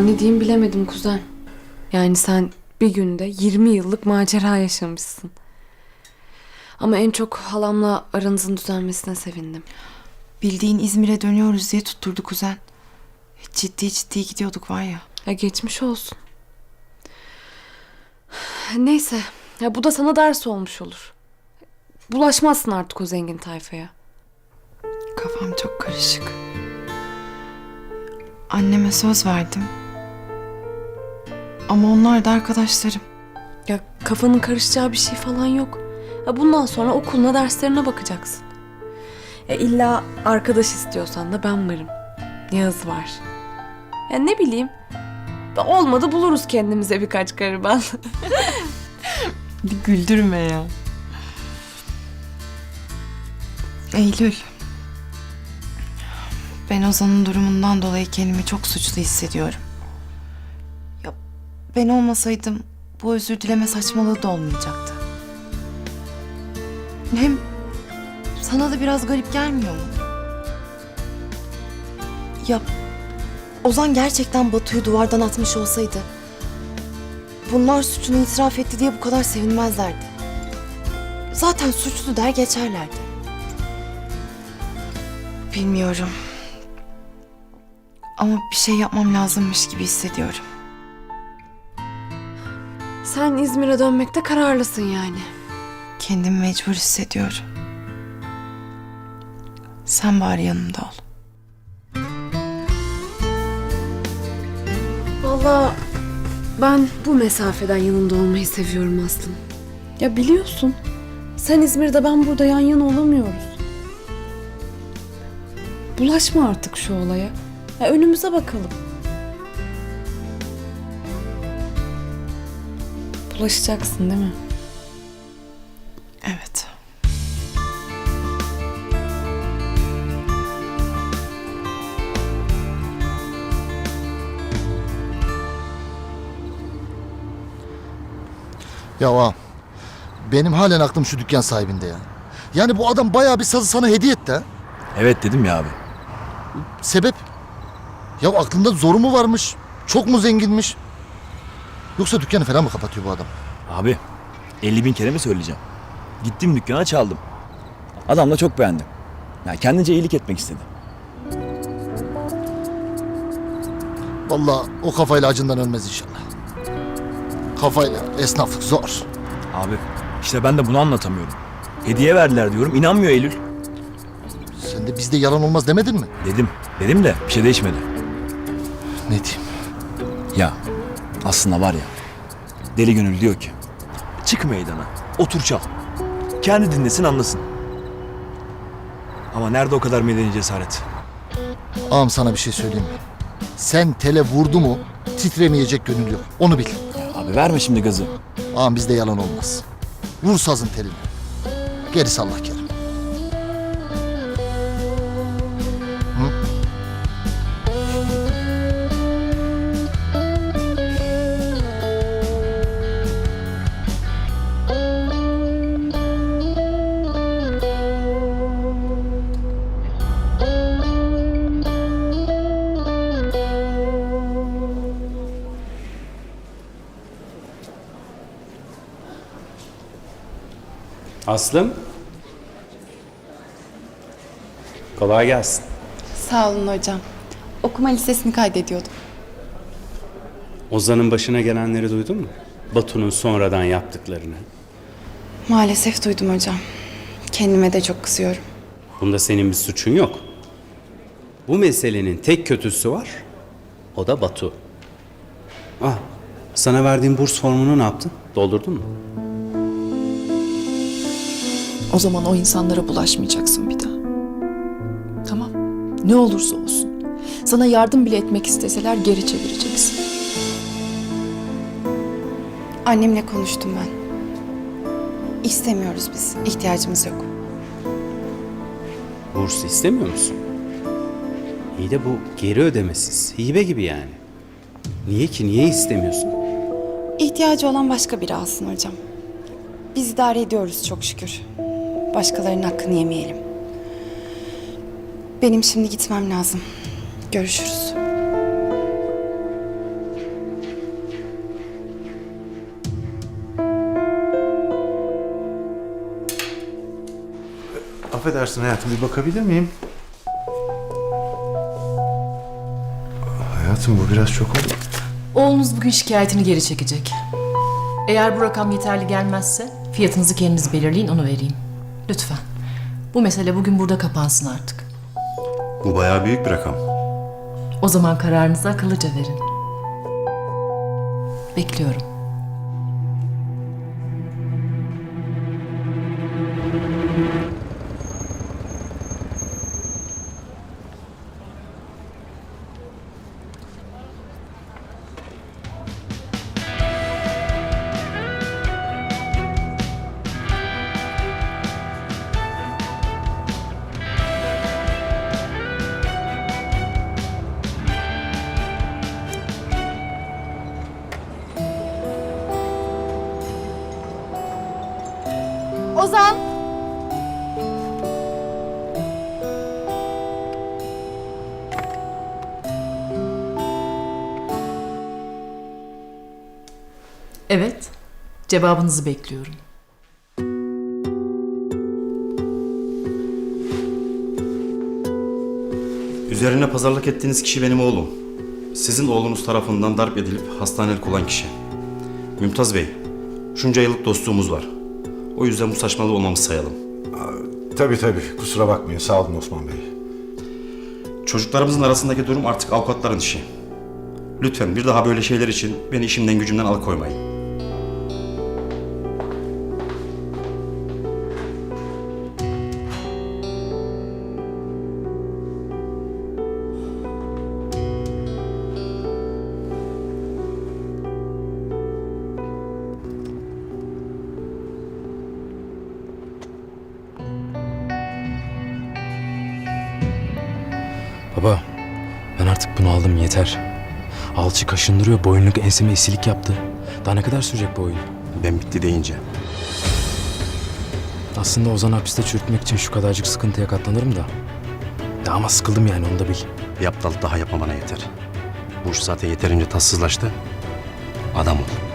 Ne diyeyim bilemedim kuzen. Yani sen bir günde 20 yıllık macera yaşamışsın. Ama en çok halamla aranızın düzelmesine sevindim. Bildiğin İzmir'e dönüyoruz diye tutturdu kuzen. Ciddi ciddi gidiyorduk var ya. Ya geçmiş olsun. Neyse. Ya bu da sana ders olmuş olur. Bulaşmazsın artık o zengin tayfaya. Kafam çok karışık. Anneme söz verdim. Ama onlar da arkadaşlarım. Ya kafanın karışacağı bir şey falan yok. Ya bundan sonra okuluna derslerine bakacaksın. Ya illa arkadaş istiyorsan da ben varım. Yağız var. Ya ne bileyim. Olmadı buluruz kendimize birkaç gariban. Bir güldürme ya. Eylül. Ben Ozan'ın durumundan dolayı kendimi çok suçlu hissediyorum. Ben olmasaydım bu özür dileme saçmalığı da olmayacaktı. Hem sana da biraz garip gelmiyor mu? Ya Ozan gerçekten Batu'yu duvardan atmış olsaydı bunlar suçunu itiraf etti diye bu kadar sevinmezlerdi. Zaten suçlu der geçerlerdi. Bilmiyorum. Ama bir şey yapmam lazımmış gibi hissediyorum. Sen İzmir'e dönmekte kararlısın yani. Kendimi mecbur hissediyorum. Sen bari yanımda ol. Vallahi ben bu mesafeden yanında olmayı seviyorum Aslım. Ya biliyorsun. Sen İzmir'de ben burada yan yana olamıyoruz. Bulaşma artık şu olaya. Ya önümüze bakalım. Bulaşacaksın değil mi? Evet. Ya ağam, benim halen aklım şu dükkan sahibinde ya. Yani bu adam bayağı bir sazı sana hediye etti ha. Evet dedim ya abi. Sebep? Ya aklında zoru mu varmış? Çok mu zenginmiş? Yoksa dükkanı falan mı kapatıyor bu adam? Abi 50 bin kere mi söyleyeceğim? Gittim dükkana çaldım. Adam da çok beğendim. Ya kendince iyilik etmek istedi. Vallahi o kafayla acından ölmez inşallah. Kafayla esnaflık zor. Abi işte ben de bunu anlatamıyorum. Hediye verdiler diyorum inanmıyor Eylül. Sen de bizde yalan olmaz demedin mi? Dedim. Dedim de bir şey değişmedi. Ne diyeyim? Ya aslında var ya deli gönül diyor ki çık meydana otur çal. Kendi dinlesin anlasın. Ama nerede o kadar medeni cesaret? Ağam sana bir şey söyleyeyim mi? Sen tele vurdu mu titremeyecek gönül yok. Onu bil. Abi verme şimdi gazı. Ağam bizde yalan olmaz. Vur sazın telini. Gerisi Allah kerim. Aslım. Kolay gelsin. Sağ olun hocam. Okuma lisesini kaydediyordum. Ozan'ın başına gelenleri duydun mu? Batu'nun sonradan yaptıklarını. Maalesef duydum hocam. Kendime de çok kızıyorum. Bunda senin bir suçun yok. Bu meselenin tek kötüsü var. O da Batu. Ah, sana verdiğim burs formunu ne yaptın? Doldurdun mu? O zaman o insanlara bulaşmayacaksın bir daha. Tamam. Ne olursa olsun. Sana yardım bile etmek isteseler geri çevireceksin. Annemle konuştum ben. İstemiyoruz biz. İhtiyacımız yok. Burs istemiyor musun? İyi de bu geri ödemesiz. Hibe gibi yani. Niye ki? Niye istemiyorsun? İhtiyacı olan başka biri alsın hocam. Biz idare ediyoruz çok şükür başkalarının hakkını yemeyelim. Benim şimdi gitmem lazım. Görüşürüz. Affedersin hayatım bir bakabilir miyim? Hayatım bu biraz çok oldu. Oğlunuz bugün şikayetini geri çekecek. Eğer bu rakam yeterli gelmezse fiyatınızı kendiniz belirleyin onu vereyim. Lütfen. Bu mesele bugün burada kapansın artık. Bu bayağı büyük bir rakam. O zaman kararınızı akıllıca verin. Bekliyorum. Ozan! Evet. Cevabınızı bekliyorum. Üzerine pazarlık ettiğiniz kişi benim oğlum. Sizin oğlunuz tarafından darp edilip hastanelik olan kişi. Mümtaz Bey, şunca yıllık dostluğumuz var. O yüzden bu saçmalığı olmamız sayalım. Tabii tabii kusura bakmayın sağ olun Osman Bey. Çocuklarımızın arasındaki durum artık avukatların işi. Lütfen bir daha böyle şeyler için beni işimden gücümden alıkoymayın. Kaşındırıyor, boynluk enseme esilik yaptı. Daha ne kadar sürecek bu oyun? Ben bitti deyince. Aslında Ozan hapiste çürütmek için şu kadarcık sıkıntıya katlanırım da. Ya ama sıkıldım yani onu da bil. Bir aptallık daha yapmamana yeter. Bu iş zaten yeterince tatsızlaştı. Adam ol.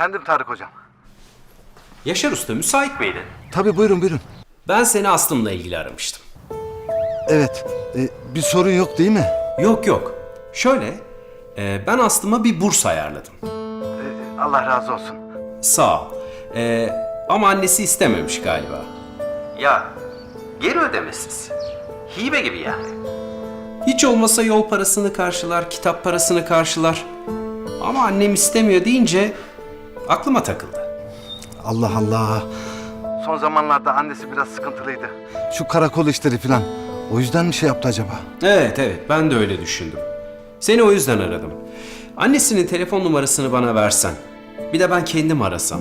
Efendim Tarık hocam. Yaşar Usta müsait miydin? Tabii buyurun buyurun. Ben seni Aslım'la ilgili aramıştım. Evet. e, bir sorun yok değil mi? Yok yok. Şöyle, e, ben Aslım'a bir burs ayarladım. Allah razı olsun. Sağ ol. E, ama annesi istememiş galiba. Ya, geri ödemesiz. Hibe gibi yani. Hiç olmasa yol parasını karşılar, kitap parasını karşılar. Ama annem istemiyor deyince aklıma takıldı. Allah Allah. Son zamanlarda annesi biraz sıkıntılıydı. Şu karakol işleri falan. O yüzden mi şey yaptı acaba? Evet evet ben de öyle düşündüm. Seni o yüzden aradım. Annesinin telefon numarasını bana versen. Bir de ben kendim arasam.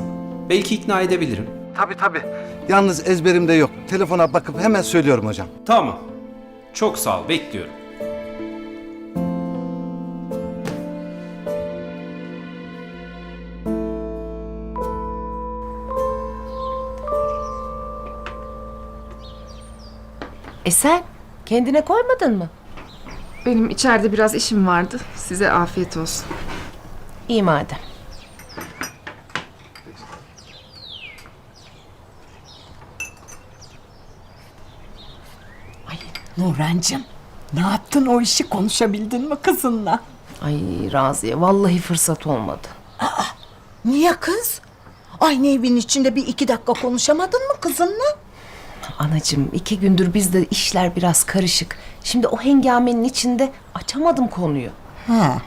Belki ikna edebilirim. Tabii tabii. Yalnız ezberimde yok. Telefona bakıp hemen söylüyorum hocam. Tamam. Çok sağ ol bekliyorum. E sen kendine koymadın mı? Benim içeride biraz işim vardı. Size afiyet olsun. İyi madem. Nurhancığım, ne yaptın o işi konuşabildin mi kızınla? Ay Raziye vallahi fırsat olmadı. Niye kız? Aynı evin içinde bir iki dakika konuşamadın mı kızınla? Anacığım iki gündür bizde işler biraz karışık. Şimdi o hengamenin içinde açamadım konuyu. Ha.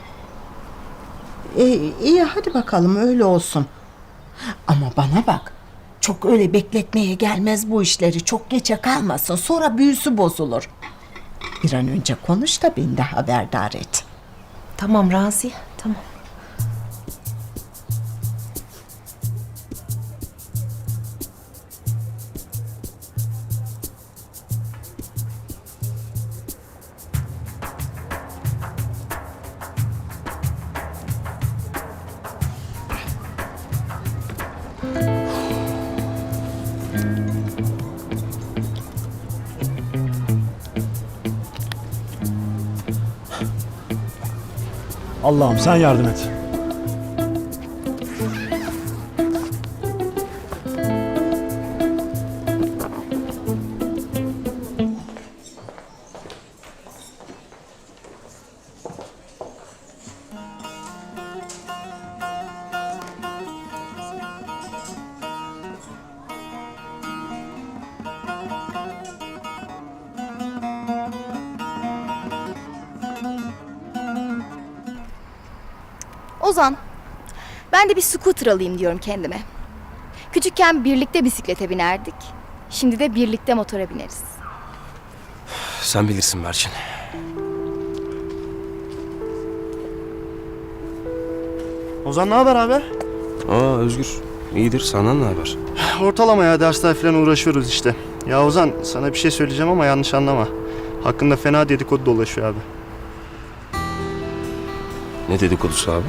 E, iyi hadi bakalım öyle olsun. Ama bana bak. Çok öyle bekletmeye gelmez bu işleri. Çok geçe kalmasın. Sonra büyüsü bozulur. Bir an önce konuş da beni de haberdar et. Tamam Raziye tamam. Allah'ım sen yardım et. Ben de bir scooter alayım diyorum kendime. Küçükken birlikte bisiklete binerdik. Şimdi de birlikte motora bineriz. Sen bilirsin Berçin. Ozan ne haber abi? Aa Özgür. iyidir. Senden ne haber? Ortalama ya dersler falan uğraşıyoruz işte. Ya Ozan sana bir şey söyleyeceğim ama yanlış anlama. Hakkında fena dedikodu dolaşıyor abi. Ne dedikodusu abi?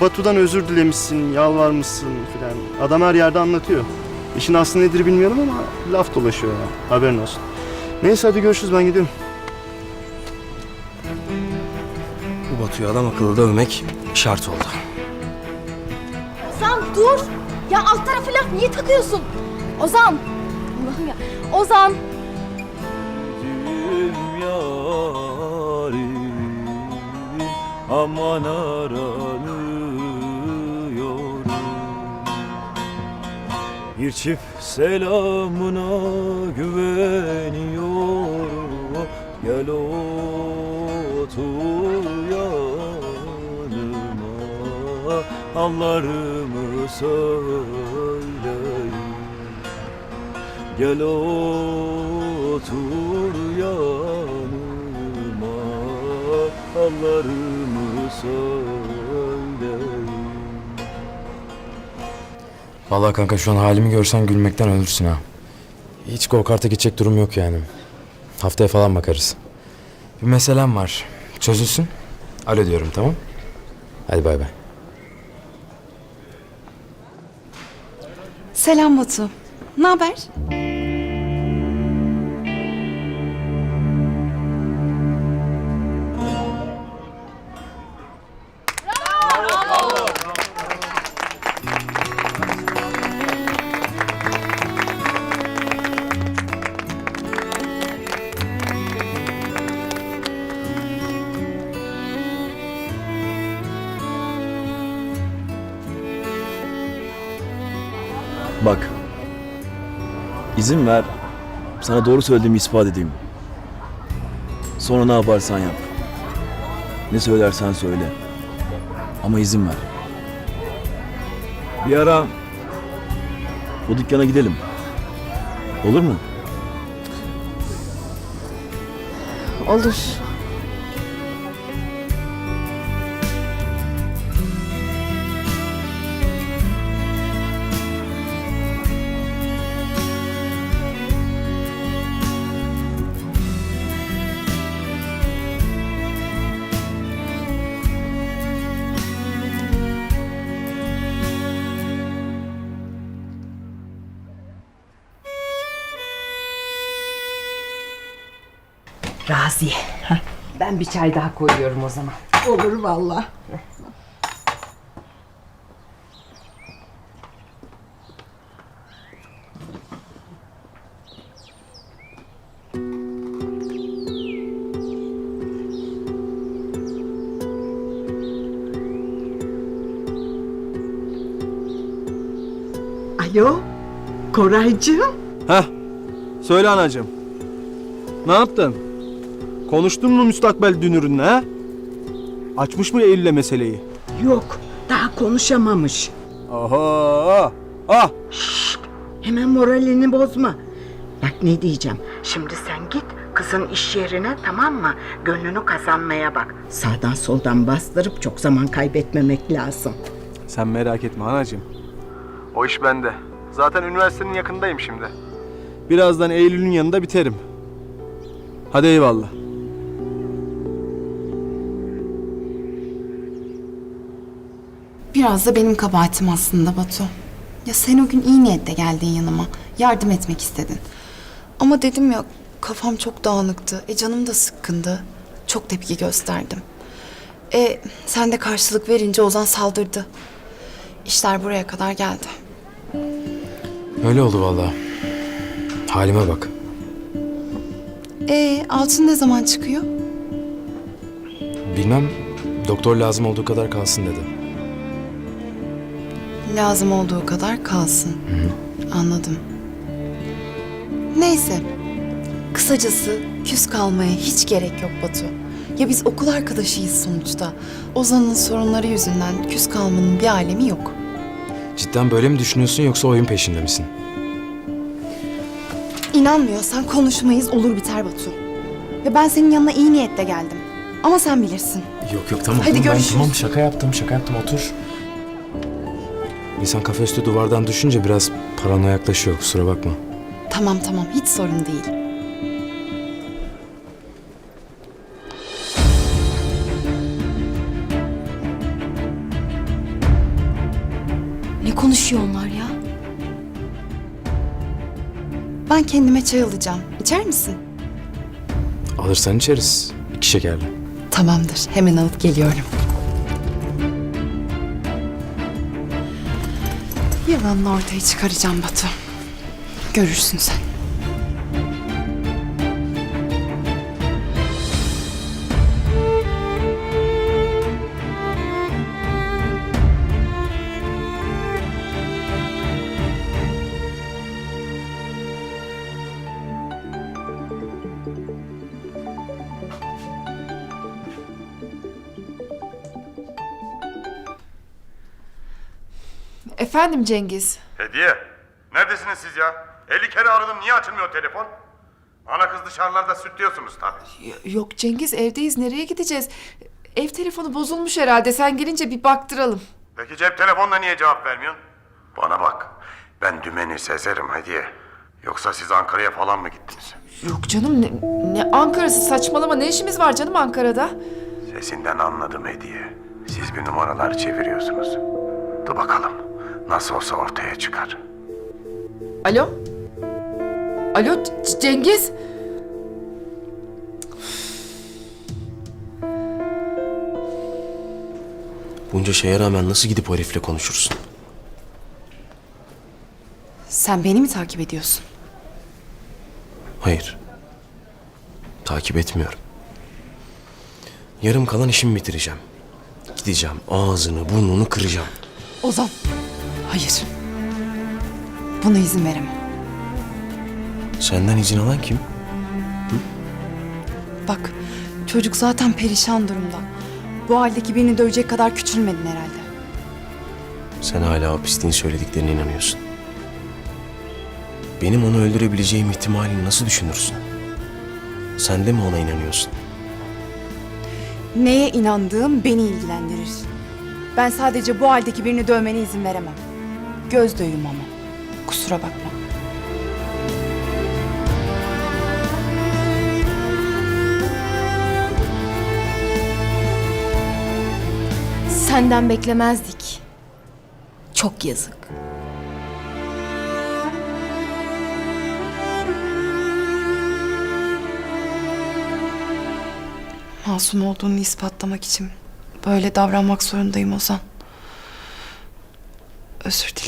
Batu'dan özür dilemişsin, yalvarmışsın filan. Adam her yerde anlatıyor. İşin aslı nedir bilmiyorum ama laf dolaşıyor ya. Haberin olsun. Neyse hadi görüşürüz ben gidiyorum. Bu Batu'yu adam akıllı dövmek şart oldu. Ozan dur! Ya alt tarafı laf niye takıyorsun? Ozan! Allah'ım ya. Ozan! aman aranıyorum Bir çift selamına güveniyorum. Gel otur yanıma. Hallarımı söyleyeyim. Gel otur yanıma. Hallarımı söyleyeyim Vallahi kanka şu an halimi görsen gülmekten ölürsün ha. Hiç go-kart'a gidecek durum yok yani. Haftaya falan bakarız. Bir meselem var. Çözülsün. Alo diyorum tamam. Hadi bay bay. Selam Batu. Ne haber? İzin ver. Sana doğru söylediğimi ispat edeyim. Sonra ne yaparsan yap. Ne söylersen söyle. Ama izin ver. Bir ara o dükkana gidelim. Olur mu? Olur. Ben bir çay daha koyuyorum o zaman. Olur vallahi. Alo, Koraycığım. Heh. Söyle anacığım. Ne yaptın? Konuştun mu müstakbel dünürünle ha? Açmış mı Eylül'le meseleyi? Yok, daha konuşamamış. Aha! Ah! Hemen moralini bozma. Bak ne diyeceğim. Şimdi sen git kızın iş yerine tamam mı? Gönlünü kazanmaya bak. Sağdan soldan bastırıp çok zaman kaybetmemek lazım. Sen merak etme anacığım. O iş bende. Zaten üniversitenin yakındayım şimdi. Birazdan Eylül'ün yanında biterim. Hadi eyvallah. Biraz da benim kabahatim aslında Batu. Ya sen o gün iyi niyetle geldin yanıma. Yardım etmek istedin. Ama dedim ya kafam çok dağınıktı. E canım da sıkkındı. Çok tepki gösterdim. E sen de karşılık verince Ozan saldırdı. İşler buraya kadar geldi. Öyle oldu vallahi. Halime bak. E altın ne zaman çıkıyor? Bilmem doktor lazım olduğu kadar kalsın dedi. Lazım olduğu kadar kalsın. Anladım. Neyse. Kısacası küs kalmaya hiç gerek yok Batu. Ya biz okul arkadaşıyız sonuçta. Ozan'ın sorunları yüzünden küs kalmanın bir alemi yok. Cidden böyle mi düşünüyorsun yoksa oyun peşinde misin? İnanmıyorsan konuşmayız olur biter Batu. Ya ben senin yanına iyi niyetle geldim. Ama sen bilirsin. Yok yok tamam. Hadi tamam, ben görüşürüz. tamam şaka yaptım şaka yaptım otur. İnsan kafa üstü duvardan düşünce biraz paranoyaklaşıyor kusura bakma. Tamam tamam hiç sorun değil. Ne konuşuyor onlar ya? Ben kendime çay alacağım. İçer misin? Alırsan içeriz. İki şekerli. Tamamdır. Hemen alıp geliyorum. Yalanını ortaya çıkaracağım Batu. Görürsün sen. Efendim Cengiz. Hediye. Neredesiniz siz ya? 50 kere aradım niye açılmıyor telefon? Ana kız dışarılarda sütlüyorsunuz tabii. Yok Cengiz evdeyiz. Nereye gideceğiz? Ev telefonu bozulmuş herhalde. Sen gelince bir baktıralım. Peki cep telefonla niye cevap vermiyorsun? Bana bak. Ben dümeni sezerim Hediye. Yoksa siz Ankara'ya falan mı gittiniz? Yok canım ne, ne Ankara'sı saçmalama. Ne işimiz var canım Ankara'da? Sesinden anladım Hediye. Siz bir numaralar çeviriyorsunuz. Dur bakalım. Nasıl olsa ortaya çıkar. Alo? Alo C- Cengiz? Bunca şeye rağmen nasıl gidip o herifle konuşursun? Sen beni mi takip ediyorsun? Hayır. Takip etmiyorum. Yarım kalan işimi bitireceğim. Gideceğim ağzını burnunu kıracağım. Ozan. Hayır. Buna izin veremem. Senden izin alan kim? Bak çocuk zaten perişan durumda. Bu haldeki birini dövecek kadar küçülmedin herhalde. Sen hala o pisliğin söylediklerine inanıyorsun. Benim onu öldürebileceğim ihtimalini nasıl düşünürsün? Sen de mi ona inanıyorsun? Neye inandığım beni ilgilendirir. Ben sadece bu haldeki birini dövmene izin veremem. Göz dövüm ama. Kusura bakma. Senden beklemezdik. Çok yazık. Masum olduğunu ispatlamak için böyle davranmak zorundayım Ozan. Özür dilerim.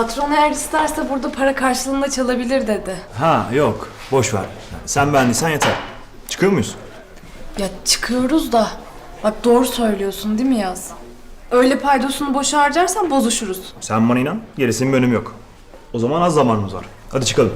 Patron eğer isterse burada para karşılığında çalabilir dedi. Ha yok boş ver. Sen beğendiysen yeter. Çıkıyor muyuz? Ya çıkıyoruz da. Bak doğru söylüyorsun değil mi Yaz? Öyle paydosunu boş harcarsan bozuşuruz. Sen bana inan gerisinin bir önemi yok. O zaman az zamanımız var. Hadi çıkalım.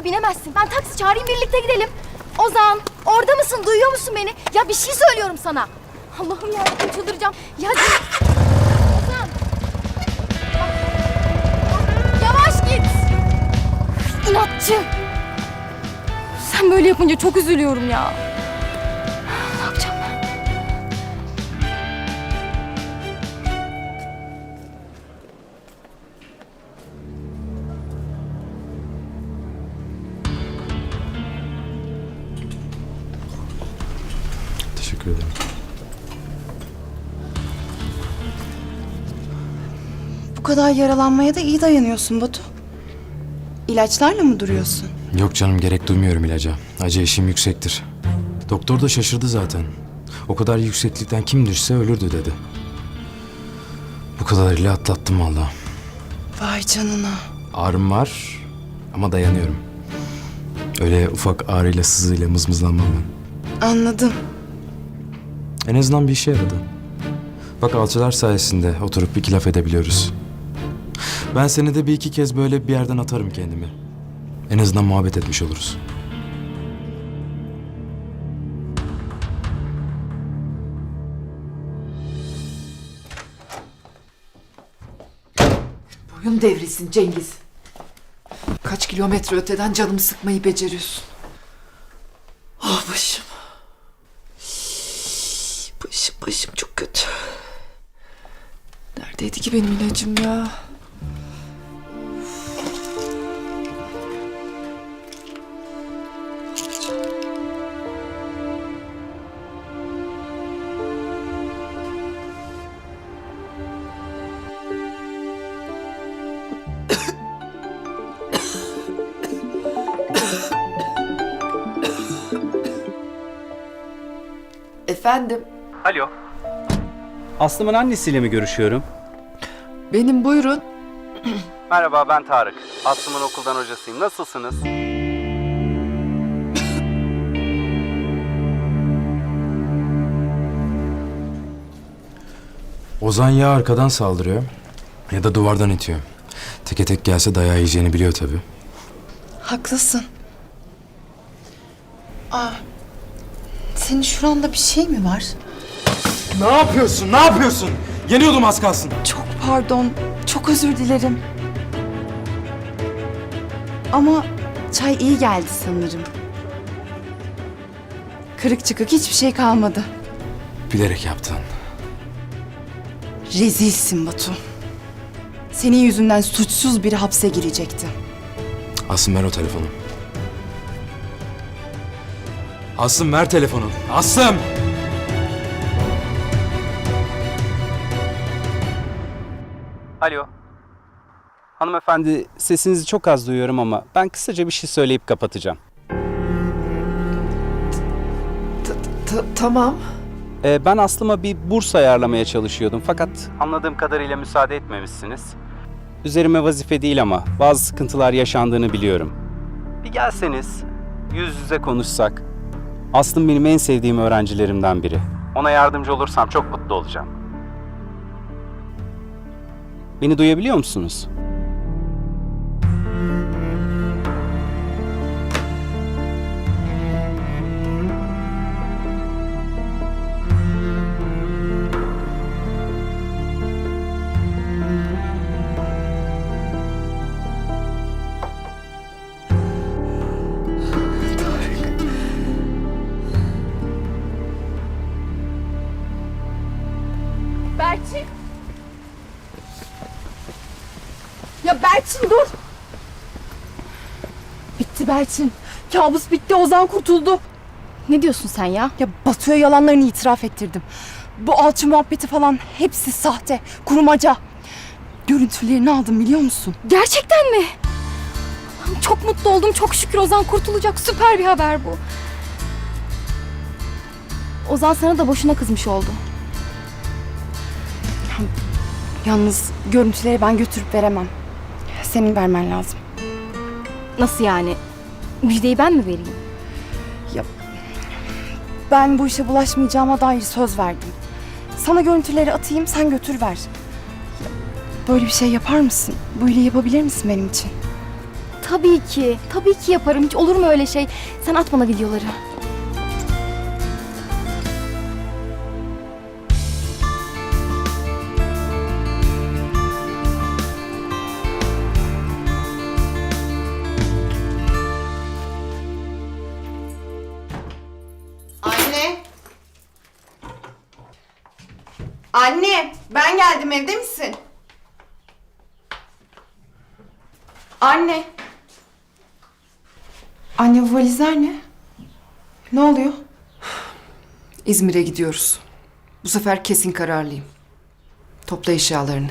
Motora binemezsin. Ben taksi çağırayım birlikte gidelim. Ozan orada mısın? Duyuyor musun beni? Ya bir şey söylüyorum sana. Allah'ım ya çıldıracağım. Ya Ozan. Yavaş git. İnatçı. Sen böyle yapınca çok üzülüyorum ya. Kadar yaralanmaya da iyi dayanıyorsun Batu. İlaçlarla mı duruyorsun? Yok canım gerek duymuyorum ilaca. Acı eşiğim yüksektir. Doktor da şaşırdı zaten. O kadar yükseklikten kim düşse ölürdü dedi. Bu kadarıyla atlattım valla. Vay canına. Ağrım var ama dayanıyorum. Öyle ufak ağrıyla sızıyla mızmızlanmam ben. Anladım. En azından bir işe yaradı. Bak alçılar sayesinde oturup iki laf edebiliyoruz. Ben seni de bir iki kez böyle bir yerden atarım kendimi. En azından muhabbet etmiş oluruz. Boyun devrilsin Cengiz. Kaç kilometre öteden canımı sıkmayı beceriyorsun. Ah başım. Başım başım çok kötü. Neredeydi ki benim ilacım ya? Efendim, Alo. Aslım'ın annesiyle mi görüşüyorum? benim buyurun. Merhaba ben Tarık. Aslım'ın okuldan hocasıyım. Nasılsınız? Ozan ya arkadan saldırıyor ya da duvardan itiyor. Teke tek gelse dayağı yiyeceğini biliyor tabii. Haklısın. Senin şuranda bir şey mi var? Ne yapıyorsun? Ne yapıyorsun? Yeniyordum az kalsın. Çok pardon, çok özür dilerim. Ama çay iyi geldi sanırım. Kırık çıkık hiçbir şey kalmadı. Bilerek yaptın. Rezilsin Batu. Senin yüzünden suçsuz biri hapse girecekti. Aslım ver o telefonu. Aslım ver telefonu. Aslım! Alo. Hanımefendi sesinizi çok az duyuyorum ama ben kısaca bir şey söyleyip kapatacağım. Ta- tamam. Ee, ben Aslıma bir burs ayarlamaya çalışıyordum fakat anladığım kadarıyla müsaade etmemişsiniz. Üzerime vazife değil ama bazı sıkıntılar yaşandığını biliyorum. Bir gelseniz, yüz yüze konuşsak. Aslım benim en sevdiğim öğrencilerimden biri. Ona yardımcı olursam çok mutlu olacağım. Beni duyabiliyor musunuz? Berçin. Kabus bitti Ozan kurtuldu. Ne diyorsun sen ya? Ya Batu'ya yalanlarını itiraf ettirdim. Bu alçı muhabbeti falan hepsi sahte, kurmaca. Görüntülerini aldım biliyor musun? Gerçekten mi? Çok mutlu oldum. Çok şükür Ozan kurtulacak. Süper bir haber bu. Ozan sana da boşuna kızmış oldu. Yalnız görüntüleri ben götürüp veremem. Senin vermen lazım. Nasıl yani? Müjdeyi ben mi vereyim? Ben bu işe bulaşmayacağıma dair söz verdim. Sana görüntüleri atayım, sen götür ver. Ya, Böyle bir şey yapar mısın? İyiliği yapabilir misin benim için? Tabii ki. Tabii ki yaparım. Hiç olur mu öyle şey? Sen at bana videoları. Anne! Ben geldim, evde misin? Anne! Anne bu valizler ne? Ne oluyor? İzmir'e gidiyoruz. Bu sefer kesin kararlıyım. Topla eşyalarını.